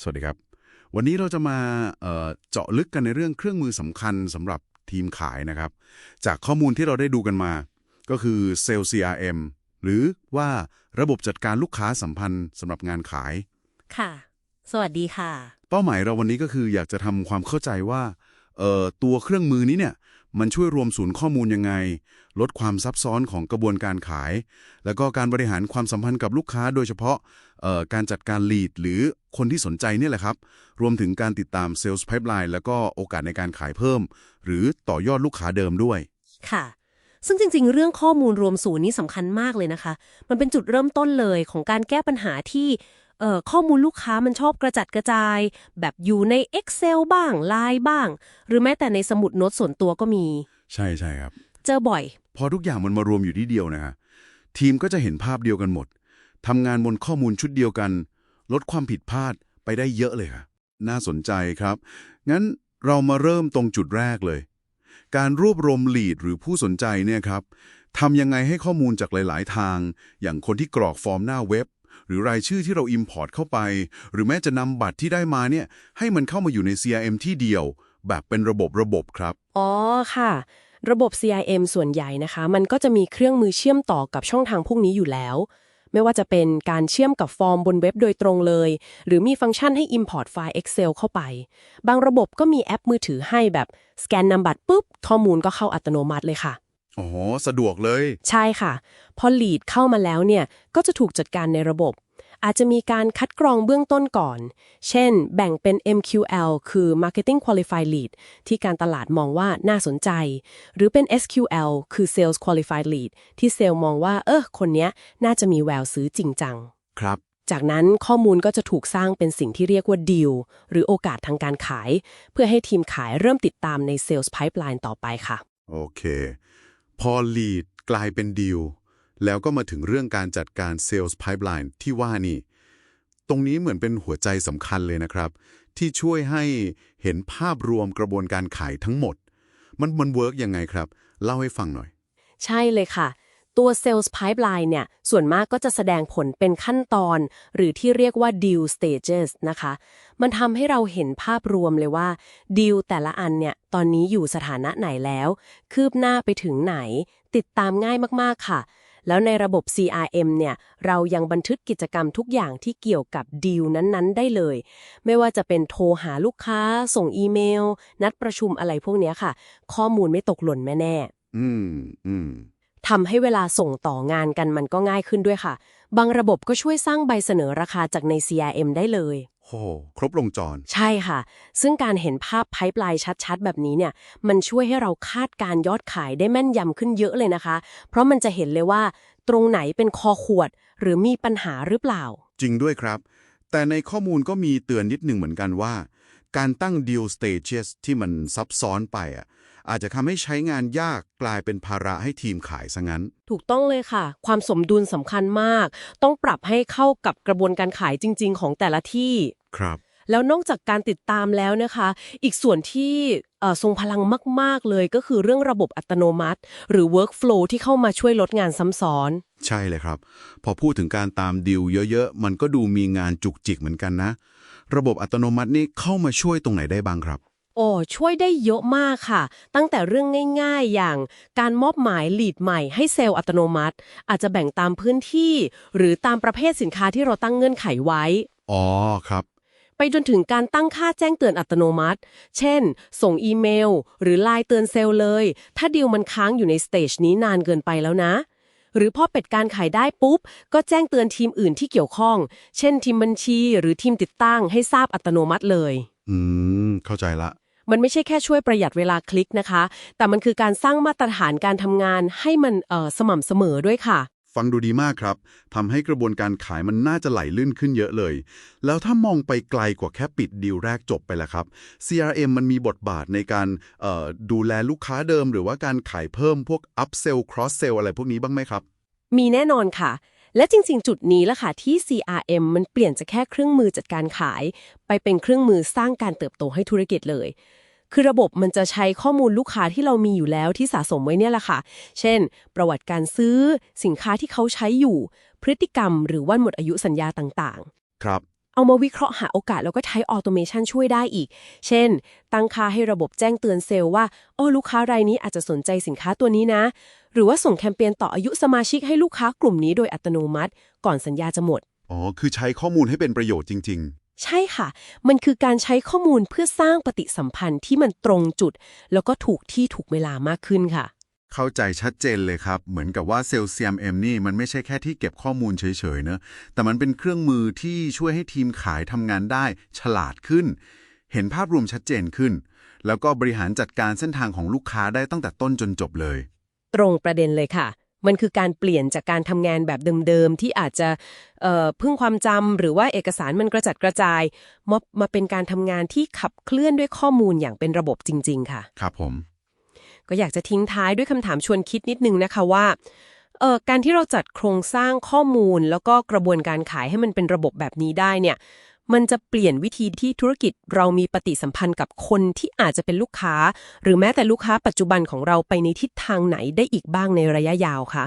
สวัสดีครับ วันนี้เราจะมาเอ่อเจาะลึกกันในเรื่องเครื่องมือสำคัญสำหรับทีมขายนะครับ จากข้อมูลที่เราได้ดูกันมา ก็คือ Sales CRM หรือว่าระบบจัดการลูกค้าสัมพันธ์สำหรับงานขาย ค่ะ สวัสดีค่ะ เป้าหมายเราวันนี้ก็คืออยากจะทำความเข้าใจว่าเอ่อตัวเครื่องมือนี้เนี่ย มันช่วยรวมศูนย์ข้อมูลยังไง ลดความซับซ้อนของกระบวนการขาย แล้วก็การบริหารความสัมพันธ์กับลูกค้า โดยเฉพาะการจัดการ lead หรือคนที่สนใจนี่แหละครับ รวมถึงการติดตาม Sales Pipeline แล้วก็โอกาสในการขายเพิ่ม หรือต่อยอดลูกค้าเดิมด้วย ค่ะ ซึ่งจริง ๆ เรื่องข้อมูลรวมศูนย์นี้สำคัญมากเลยนะคะ มันเป็นจุดเริ่มต้นเลยของการแก้ปัญหาที่ ข้อมูลลูกค้ามันชอบกระจัดกระจาย แบบอยู่ใน Excel บ้าง Line บ้าง หรือแม้แต่ในสมุดโน้ตส่วนตัวก็มี ใช่ใช่ครับ เจอบ่อย พอทุกอย่างมันมารวมอยู่ที่เดียวนะฮะทีมก็จะเห็นภาพเดียวกันหมดทำงานบนข้อมูลชุดเดียวกัน ลดความผิดพลาดไปได้เยอะเลยค่ะน่าสนใจครับ งั้นเรามาเริ่มตรงจุดแรกเลย การรวบรวมลีดหรือผู้สนใจเนี่ยครับทำยังไงให้ข้อมูลจากหลาย ๆ ทาง อย่างคนที่กรอกฟอร์มหน้าเว็บ หรือรายชื่อที่เรา Import เข้าไป หรือแม้จะนำบัตรที่ได้มาเนี่ยให้มันเข้ามาอยู่ใน CRM ที่เดียว แบบเป็นระบบระบบครับ อ๋อค่ะ ระบบ CRM ส่วนใหญ่นะคะ มันก็จะมีเครื่องมือเชื่อมต่อกับช่องทางพวกนี้อยู่แล้ว ไม่ว่าจะเป็นการเชื่อมกับฟอร์มบนเว็บโดยตรงเลย หรือมีฟังก์ชันให้ Import ไฟล์ Excel เข้าไป บางระบบก็มีแอปมือถือให้แบบสแกนนำบัตรปุ๊บข้อมูลก็เข้าอัตโนมัติเลยค่ะ อ๋อ สะดวกเลย ใช่ค่ะ พอ lead เข้ามาแล้วเนี่ย ก็จะถูกจัดการในระบบ อาจจะมีการคัดกรองเบื้องต้นก่อน เช่น แบ่งเป็น MQL คือ Marketing Qualified Lead ที่การตลาดมองว่าน่าสนใจ หรือเป็น SQL คือ Sales Qualified Lead ที่เซลล์มองว่า เออคนเนี้ยน่าจะมีแววซื้อจริงจัง ครับ จากนั้นข้อมูลก็จะถูกสร้างเป็นสิ่งที่เรียกว่า deal หรือโอกาสทางการขาย เพื่อให้ทีมขายเริ่มติดตามใน Sales Pipeline ต่อไปค่ะ โอเค พอลีดกลายเป็นดีลแล้วก็มาถึงเรื่องการจัดการเซลล์ไพ p e l i n e ที่ว่านี่ ตรงนี้เหมือนเป็นหัวใจสำคัญเลยนะครับ ที่ช่วยให้เห็นภาพรวมกระบวนการขายทั้งหมด มันมันเวิร์กยังไงครับ เล่าให้ฟังหน่อย ใช่เลยค่ะ ตัว Sales Pipeline เนี่ย ส่วนมากก็จะแสดงผลเป็นขั้นตอน หรือที่เรียกว่า Deal Stages นะคะ มันทำให้เราเห็นภาพรวมเลยว่า Deal แต่ละอันเนี่ย ตอนนี้อยู่สถานะไหนแล้ว คืบหน้าไปถึงไหน ติดตามง่ายมากๆค่ะ แล้วในระบบ CRM เนี่ย เรายังบันทึกกิจกรรมทุกอย่างที่เกี่ยวกับดีลนั้นๆ ได้เลย ไม่ว่าจะเป็นโทรหาลูกค้า ส่งอีเมล นัดประชุมอะไรพวกนี้ค่ะ ข้อมูลไม่ตกหล่นแน่ๆอืมอืม ทำให้เวลาส่งต่องานกันมันก็ง่ายขึ้นด้วยค่ะ บางระบบก็ช่วยสร้างใบเสนอราคาจากใน CRM ได้เลย โห ครบวงจร ใช่ค่ะ ซึ่งการเห็นภาพไพ p e ไลน์ชัดๆ แบบนี้เนี่ย มันช่วยให้เราคาดการยอดขายได้แม่นยำขึ้นเยอะเลยนะคะ เพราะมันจะเห็นเลยว่า ตรงไหนเป็นคอขวด หรือมีปัญหาหรือเปล่า จริงด้วยครับ แต่ในข้อมูลก็มีเตือนนิดหนึ่งเหมือนกันว่า การตั้ง deal stages ที่มันซับซ้อนไปอะ อาจจะทำให้ใช้งานยากกลายเป็นภาระให้ทีมขายซะงั้น ถูกต้องเลยค่ะ ความสมดุลสำคัญมาก ต้องปรับให้เข้ากับกระบวนการขายจริง ๆ ของแต่ละที่ ครับ แล้วนอกจากการติดตามแล้วนะคะ อีกส่วนที่เอ่อทรงพลังมาก ๆ เลยก็คือเรื่องระบบอัตโนมัติ หรือ workflow ที่เข้ามาช่วยลดงานซ้ำซ้อน ใช่เลยครับ พอพูดถึงการตามดีลเยอะ ๆ มันก็ดูมีงานจุกจิกเหมือนกันนะ ระบบอัตโนมัตินี่เข้ามาช่วยตรงไหนได้บ้างครับ โอ้ช่วยได้เยอะมากค่ะ ตั้งแต่เรื่องง่าย ๆ อย่างการมอบหมายลีดใหม่ให้เซลล์อัตโนมัติ อาจจะแบ่งตามพื้นที่ หรือตามประเภทสินค้าที่เราตั้งเงื่อนไขไว้ อ๋อครับ ไปจนถึงการตั้งค่าแจ้งเตือนอัตโนมัติ เช่น ส่งอีเมล หรือไลน์เตือนเซลล์เลย ถ้าดีลมันค้างอยู่ในสเตจนี้นานเกินไปแล้วนะหรือพอเป็ดการขายได้ปุ๊บ ก็แจ้งเตือนทีมอื่นที่เกี่ยวข้อง เช่นทีมบัญชี หรือทีมติดตั้งให้ทราบอัตโนมัติเลย อืม เข้าใจละ มันไม่ใช่แค่ช่วยประหยัดเวลาคลิกนะคะ แต่มันคือการสร้างมาตรฐานการทำงานให้มันเอ่อสม่ำเสมอด้วยค่ะ ฟังดูดีมากครับทำให้กระบวนการขายมันน่าจะไหลลื่นขึ้นเยอะเลย แล้วถ้ามองไปไกลกว่าแค่ปิดดีลแรกจบไปแล้วครับ CRM มันมีบทบาทในการเอ่อดูแลลูกค้าเดิม หรือว่าการขายเพิ่มพวก upsell cross sell อะไรพวกนี้บ้างไหมครับ มีแน่นอนค่ะ และจริงๆ จุดนี้แหละค่ะที่ CRM มันเปลี่ยนจากแค่เครื่องมือจัดการขาย ไปเป็นเครื่องมือสร้างการเติบโตให้ธุรกิจเลย คือระบบมันจะใช้ข้อมูลลูกค้าที่เรามีอยู่แล้วที่สะสมไว้เนี่ยแหละค่ะ เช่น ประวัติการซื้อ สินค้าที่เขาใช้อยู่ พฤติกรรม หรือวันหมดอายุสัญญาต่างๆ ครับเอามาวิเคราะห์หาโอกาสแล้วก็ใช้ออโตเมชันช่วยได้อีก เช่น ตั้งค่าให้ระบบแจ้งเตือนเซลล์ว่า โอ้ลูกค้ารายนี้อาจจะสนใจสินค้าตัวนี้นะ หรือว่าส่งแคมเปญต่ออายุสมาชิกให้ลูกค้ากลุ่มนี้โดยอัตโนมัติ ก่อนสัญญาจะหมด อ๋อ คือใช้ข้อมูลให้เป็นประโยชน์จริง ใช่ค่ะ มันคือการใช้ข้อมูลเพื่อสร้างปฏิสัมพันธ์ที่มันตรงจุด แล้วก็ถูกที่ถูกเวลามากขึ้นค่ะ ๆ เข้าใจชัดเจนเลยครับ เหมือนกับว่าเซลล์ CMM นี่มันไม่ใช่แค่ที่เก็บข้อมูลเฉยๆเนอะแต่มันเป็นเครื่องมือที่ช่วยให้ทีมขายทำงานได้ ฉลาดขึ้น เห็นภาพรวมชัดเจนขึ้น แล้วก็บริหารจัดการเส้นทางของลูกค้าได้ตั้งแต่ต้นจนจบเลย ตรงประเด็นเลยค่ะ มันคือการเปลี่ยนจากการทำงานแบบเดิมๆ ที่อาจจะเอ่อพึ่งความจำหรือว่าเอกสารมันกระจัดกระจายมามาเป็นการทำงานที่ขับเคลื่อนด้วยข้อมูลอย่างเป็นระบบจริง ๆ ค่ะ ครับผม ก็อยากจะทิ้งท้ายด้วยคำถามชวนคิดนิดนึงนะคะว่าเอ่อการที่เราจัดโครงสร้างข้อมูล แล้วก็กระบวนการขายให้มันเป็นระบบแบบนี้ได้เนี่ย มันจะเปลี่ยนวิธีที่ธุรกิจเรามีปฏิสัมพันธ์กับคนที่อาจจะเป็นลูกค้า หรือแม้แต่ลูกค้าปัจจุบันของเราไปในทิศทางไหนได้อีกบ้างในระยะยาวคะ